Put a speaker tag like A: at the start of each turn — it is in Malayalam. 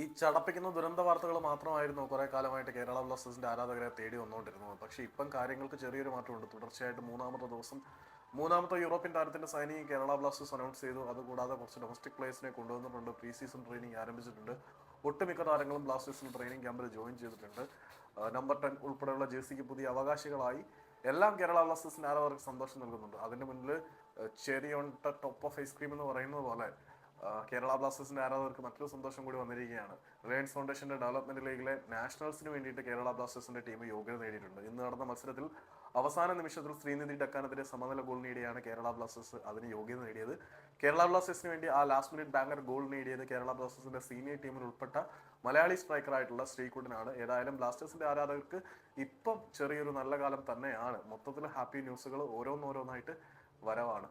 A: ഈ ചടപ്പിക്കുന്ന ദുരന്ത വാർത്തകൾ മാത്രമായിരുന്നു കുറെ കാലമായിട്ട് കേരള ബ്ലാസ്റ്റേഴ്സിന്റെ ആരാധകരെ തേടി വന്നുകൊണ്ടിരുന്നത്. പക്ഷേ ഇപ്പം കാര്യങ്ങൾക്ക് ചെറിയൊരു മാറ്റമുണ്ട്. തുടർച്ചയായിട്ട് മൂന്നാമത്തെ ദിവസം മൂന്നാമത്തെ യൂറോപ്യൻ താരത്തിന്റെ സൈനിങ് കേരള ബ്ലാസ്റ്റേഴ്സ് അനൗൺസ് ചെയ്തു. അതുകൂടാതെ കുറച്ച് ഡൊമസ്റ്റിക് പ്ലേയേഴ്സിനെ കൊണ്ടുവന്നിട്ടുണ്ട്. പ്രീ സീസൺ ട്രെയിനിങ് ആരംഭിച്ചിട്ടുണ്ട്. ഒട്ടുമിക്ക താരങ്ങളും ബ്ലാസ്റ്റേഴ്സിന് ട്രെയിനിങ് ക്യാമ്പിൽ ജോയിൻ ചെയ്തിട്ടുണ്ട്. നമ്പർ ടെൻ ഉൾപ്പെടെയുള്ള ജേഴ്സിക്ക് പുതിയ അവകാശികളായി എല്ലാം കേരള ബ്ലാസ്റ്റേഴ്സിന് ആരാധകർക്ക് സന്തോഷം നൽകുന്നുണ്ട്. അതിന് മുന്നിൽ cherry on top of ice cream എന്ന് പറയുന്നത് പോലെ കേരള ബ്ലാസ്റ്റേഴ്സിന്റെ ആരാധകർക്ക് മറ്റൊരു സന്തോഷം കൂടി വന്നിരിക്കുകയാണ്. റിലയൻസ് ഫൗണ്ടേഷന്റെ ഡെവലപ്മെന്റ് ലീഗിലെ നാഷണൽസിന് വേണ്ടിയിട്ട് കേരള ബ്ലാസ്റ്റേഴ്സിന്റെ ടീം യോഗ്യത നേടിയിട്ടുണ്ട്. ഇന്ന് നടന്ന മത്സരത്തിൽ അവസാന നിമിഷത്തിൽ ശ്രീനിധി ഡക്കാനെതിരെ സമനില ഗോൾ നേടിയാണ് കേരള ബ്ലാസ്റ്റേഴ്സ് അതിന് യോഗ്യത നേടിയത്. കേരള ബ്ലാസ്റ്റേഴ്സിന് വേണ്ടി ആ ലാസ്റ്റ് മിനിറ്റ് ബാങ്കർ ഗോൾ നേടിയത് കേരള ബ്ലാസ്റ്റേഴ്സിന്റെ സീനിയർ ടീമിൽ ഉൾപ്പെട്ട മലയാളി സ്ട്രൈക്കർ ആയിട്ടുള്ള ശ്രീകുട്ടനാണ്. ഏതായാലും ബ്ലാസ്റ്റേഴ്സിന്റെ ആരാധകർക്ക് ഇപ്പം ചെറിയൊരു നല്ല കാലം തന്നെയാണ്. മൊത്തത്തിൽ ഹാപ്പി ന്യൂസുകൾ ഓരോന്നോരോന്നായിട്ട് വരവാണ്.